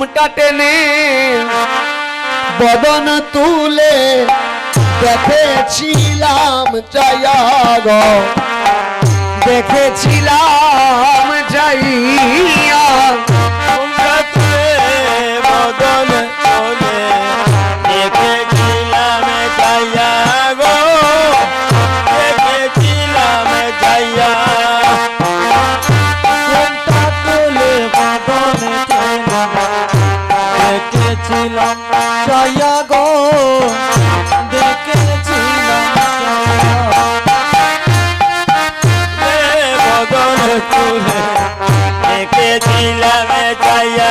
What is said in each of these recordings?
ঘুমটা টেনে বদন তুলে দেখেছিলাম জয়াগ দেখেছিলাম যাইয়া कौन तू है। एक दिल में जाया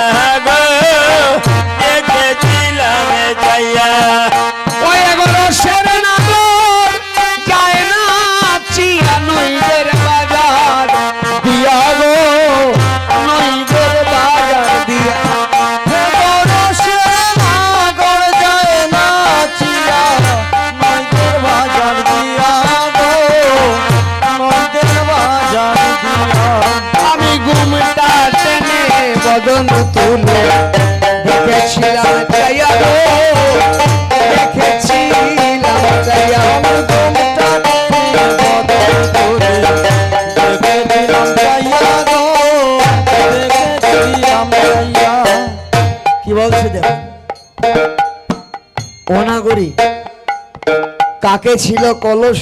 কাকে ছিল কলস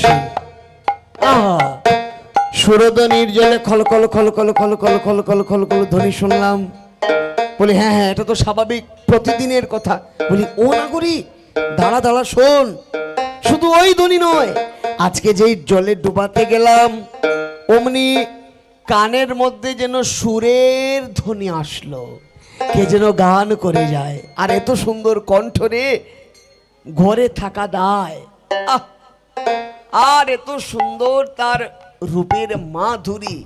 আহা সুরদ নির্জলে খল খল খল খল খল খল খল খল খল খল ধ্বনি শুনলাম বলি হ্যাঁ হ্যাঁ এটা তো স্বাভাবিক প্রতিদিনের কথা বলি ও নাগরি দাঁড়া দাঁড়া শোন শুধু ওই ধ্বনি নয় আজকে যেই জলে ডুবাতে গেলাম অমনি কানের মধ্যে যেন সুরের ধ্বনি আসলো কে যেন গান করে যায় আর এত সুন্দর কণ্ঠ রে ঘরে থাকা দায় আর এত সুন্দর তার রূপের মাধুরী।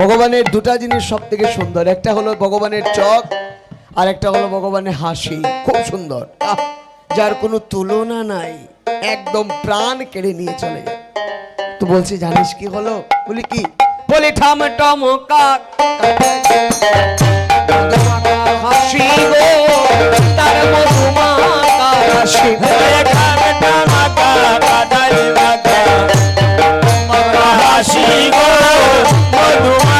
ভগবানের দুটা জিনিস সব থেকে সুন্দর, একটা হলো ভগবানের চোখ, আর একটা হলো ভগবানের হাসি। খুব সুন্দর। যার কোনো তুলনা নাই, একদম প্রাণ কেড়ে নিয়ে চলে তো বলছি, জানিস কি হলো? বলি কি? বলি, ঠাম টম কাক হাসি গো, তার মধুমাকা শিব শিব মধুমা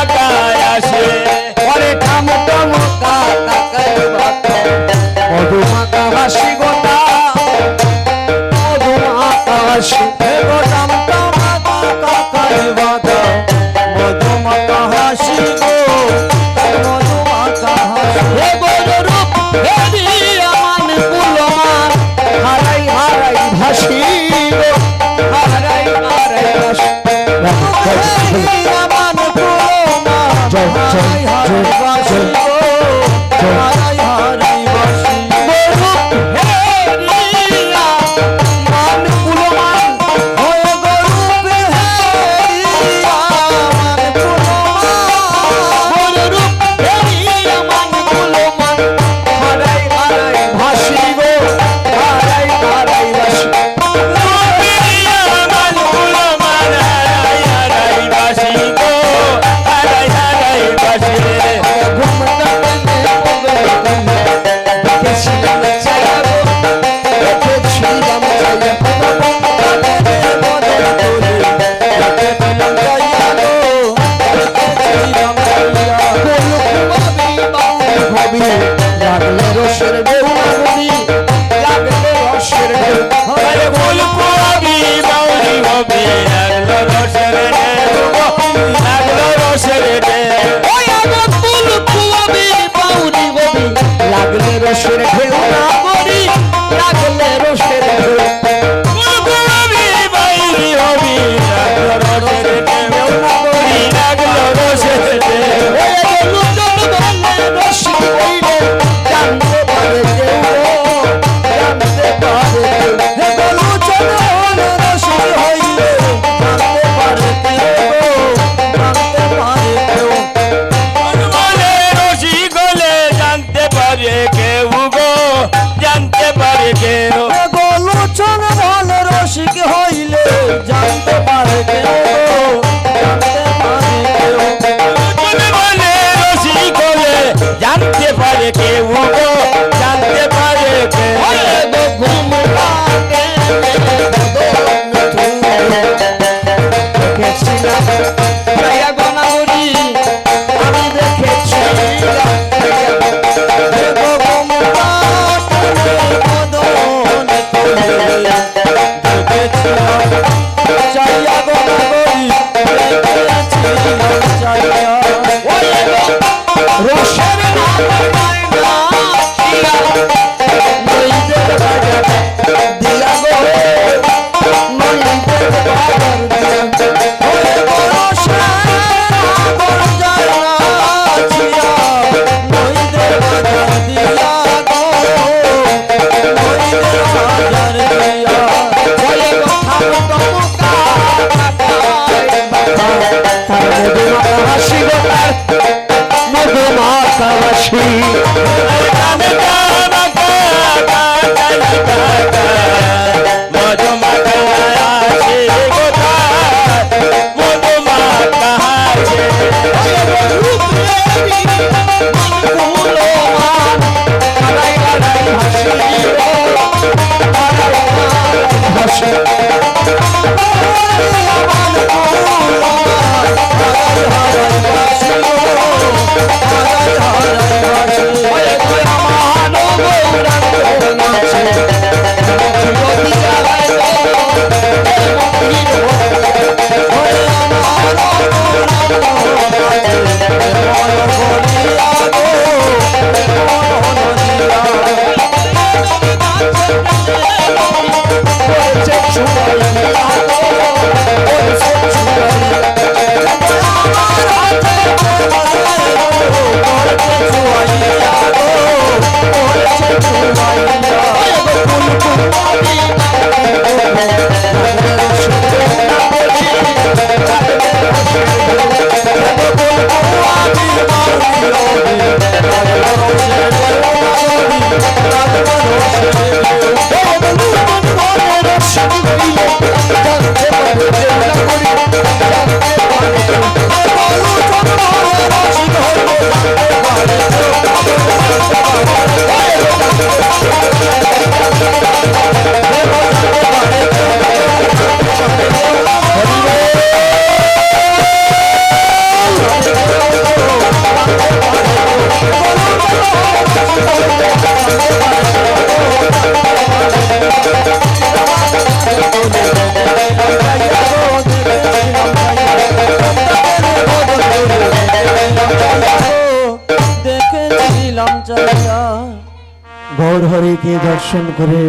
দর্শন করে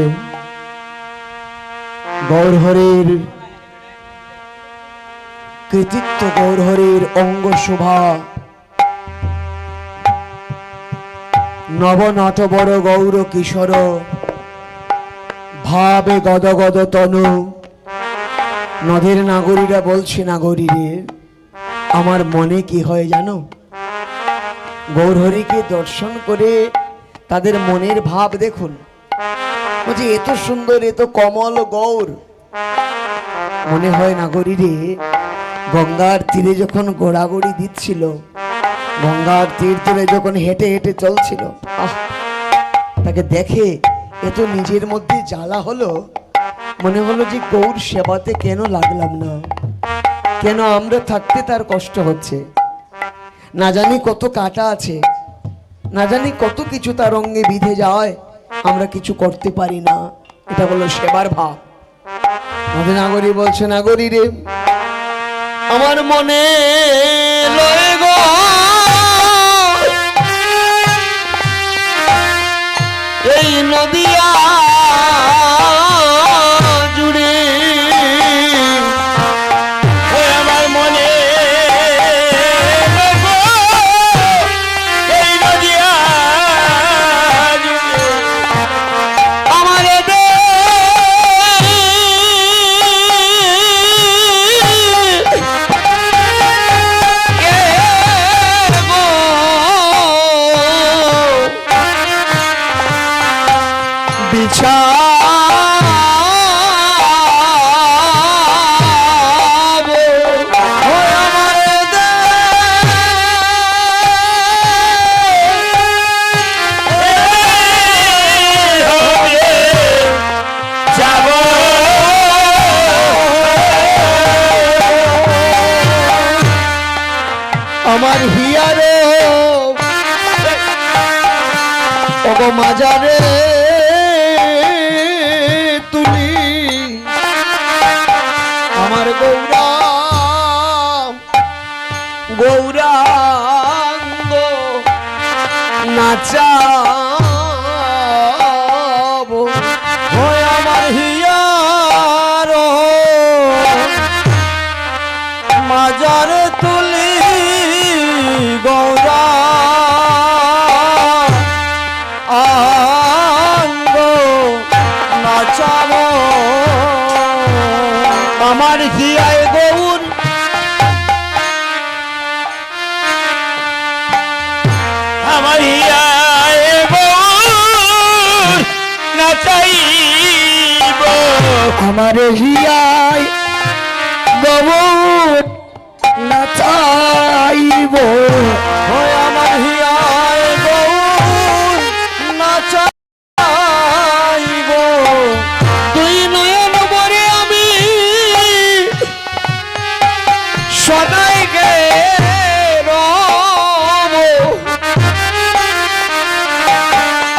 গৌরহরির কৃতিত্ব, গৌরহরির অঙ্গ শোভা। নবনট বড় গৌর কিশোর, ভাবে গদ গদ তনু। নদের নাগরীরা বলছে, নাগরীরে, আমার মনে কি হয় জানো? গৌরহরিকে দর্শন করে তাদের মনের ভাব দেখুন। বলছে এত সুন্দর এত কমল গৌর। মনে হয় নাগরীরে গঙ্গার তীরে যখন গোড়াগড়ি দিচ্ছিল, গঙ্গার তীর তীরে যখন হেঁটে হেঁটে চলছিল তাকে দেখে এত নিজের মধ্যে জ্বালা হলো। মনে হলো যে গৌর সেবাতে কেন লাগলাম না? কেন আমরা থাকতে তার কষ্ট হচ্ছে? না জানি কত কাটা আছে, না জানি কত কিছু তার অঙ্গে বিধে যায়। আমরা কিছু করতে পারি না। এটা হলো সেবার ভাব। আমাদের নাগরী বলছে, নাগরী রে, আমার মনে এই নদিয়া আমার হিয়ারে ওগো মাজারে তুলি আমার গৌরা গৌরাঙ্গ নাচাবো আমার হিয়ায় গৌর আমার আমার হিয়ায় গৌর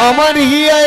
আমার হিয়ায়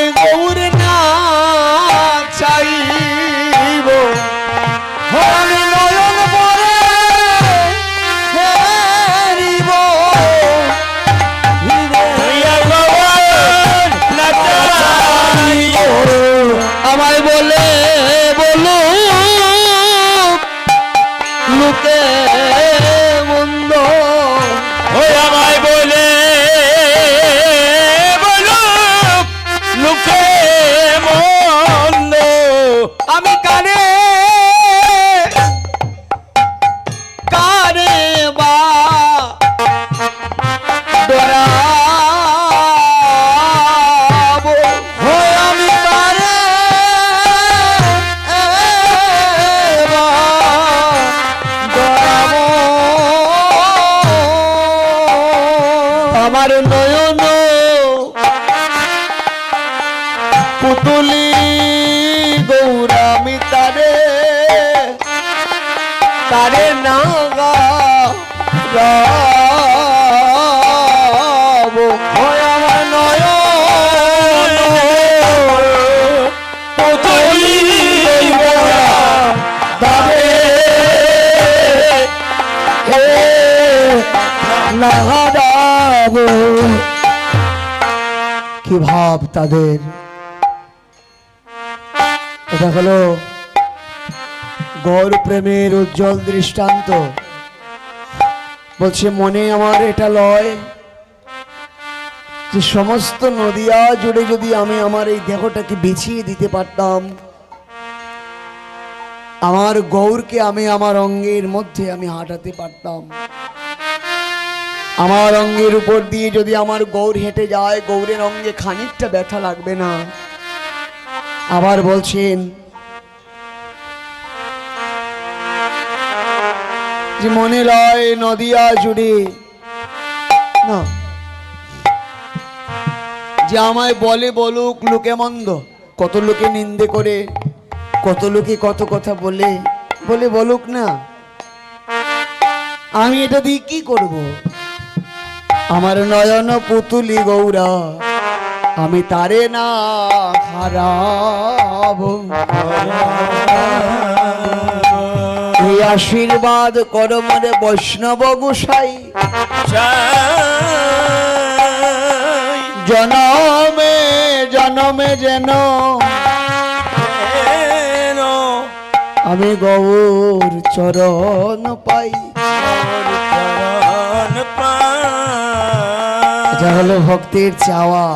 নাগাবো তাদের। এটা হলো গৌর প্রেমের উজ্জ্বল দৃষ্টান্ত। বলছে, মনে আমার এটা লয় যে সমস্ত নদিয়া জুড়ে যদি আমি আমার এই দেহটাকে বিছিয়ে দিতে পারতাম, আমার গৌরকে আমি আমার অঙ্গের মধ্যে আমি হাঁটাতে পারতাম। আমার অঙ্গের উপর দিয়ে যদি আমার গৌর হেঁটে যায়, গৌরের অঙ্গে খানিকটা ব্যথা লাগবে না। আবার বলছেন, যে মনে লয় নদিয়া জুড়ে, না। যে আমায় বলে বলুক লোকে মন্দ, কত লোকে নিন্দে করে, কত লোকে কত কথা বলে বলে বলুক না। আমি এটা দিয়ে কি করব? আমার নয়ন পুতুলি গৌরা আমি তারে না হারাব। এই আশীর্বাদ করো মনে বৈষ্ণব গোসাই। জনমে জনমে যেন আমি গৌর চরণ পাই। এটা হলো ভক্তির চাওয়া।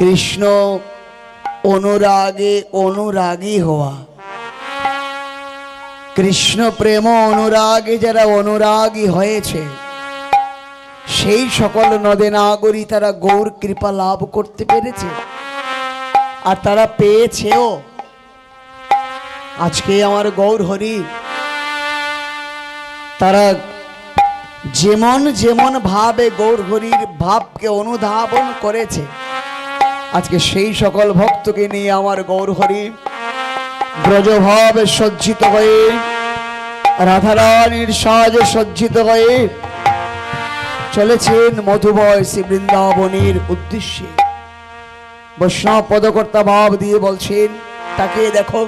কৃষ্ণ অনুরাগে অনুরাগী হওয়া। কৃষ্ণ প্রেম অনুরাগে যারা অনুরাগী হয়েছে, সেই সকল নদে নাগরী তারা গৌর কৃপা লাভ করতে পেরেছে, আর তারা পেয়েছেও। আজকে আমার গৌর হরি তারা যেমন যেমন ভাবে গৌর হরির ভাবকে অনুধাবন করেছে, আজকে সেই সকল ভক্তকে নিয়ে আমার গৌর হরি ব্রজভাবে সজ্জিত হয়ে, রাধারানীর সাজে সজ্জিত হয়ে চলেছেন মধুবয় শ্রী বৃন্দাবনের উদ্দেশ্যে। বৈষ্ণব পদকর্তা ভাব দিয়ে বলছেন, তাকে দেখো,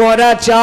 গড়া চা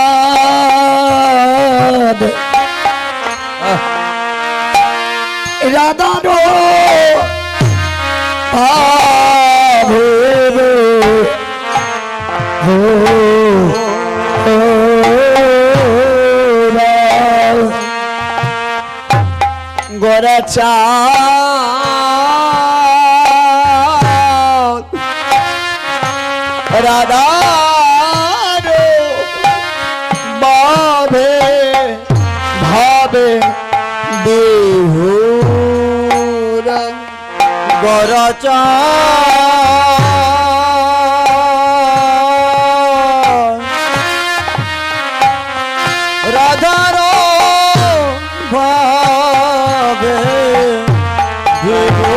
গড়া চা রাধা Yeah.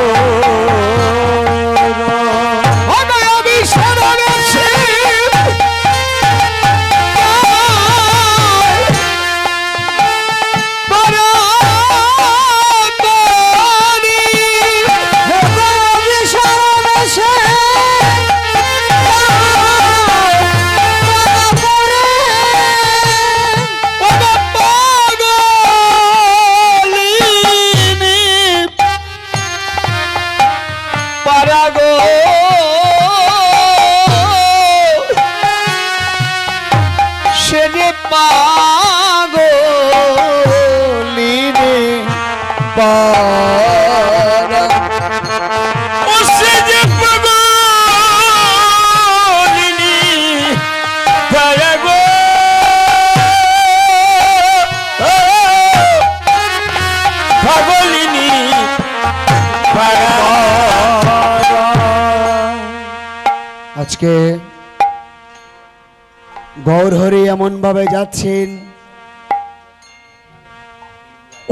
ভাবে যাচ্ছেন।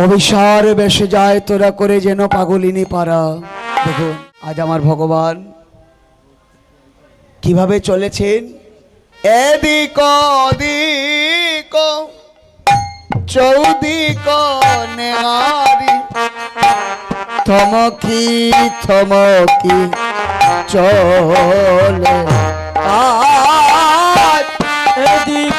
অভিসার বেসে যায়, তোরা করে যেন পাগলিনী পারা দেখুন, আজ আমার ভগবান কীভাবে চলেছেন। এদিক ওদিক, চৌদিক থমকি থমকি চলে। আজ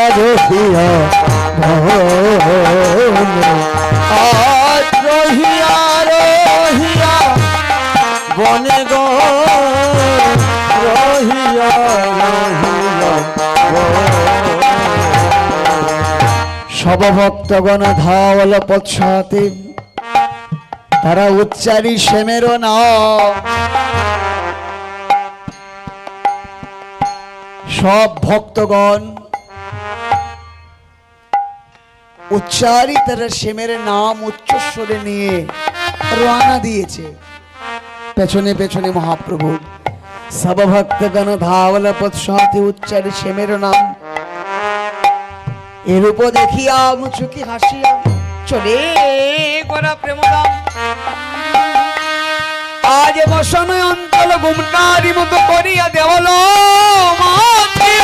রহিয়া রহিয়া বনে রহিয়া রহিয়া, বনে গো, রহিয়া রহিয়া ভক্তগণ ধাওয়াল পশ্চাতে তারা উচ্চারি নাম। সব ভক্তগণ উচ্চারি তারা সেমের নাম উচ্চস্বরে নিয়ে রওনা দিয়েছে। পেছনে পেছনে মহাপ্রভু সব ভক্তগণ ধাওয়াল পশ্চাতে উচ্চারি সেমের নাম। এরূপ দেখিয়া মুচুকি হাসিয়া, চলে করা প্রেমদাম। আজ বসন অঞ্চল গুমটারি মতো করিয়া দেওয়াল মাথে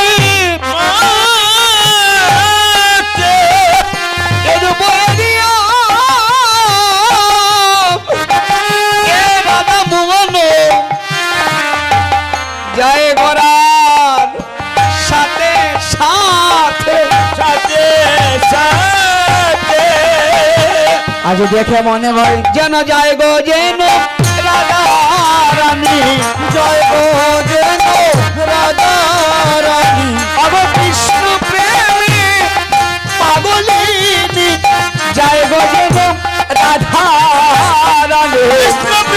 आज देखे मने भाई जन जाएगो जैन राधा रानी। जाएगो जैन राधा रानी। अब विष्णु प्रेमी पागल जाएगो जैन राधा रानी।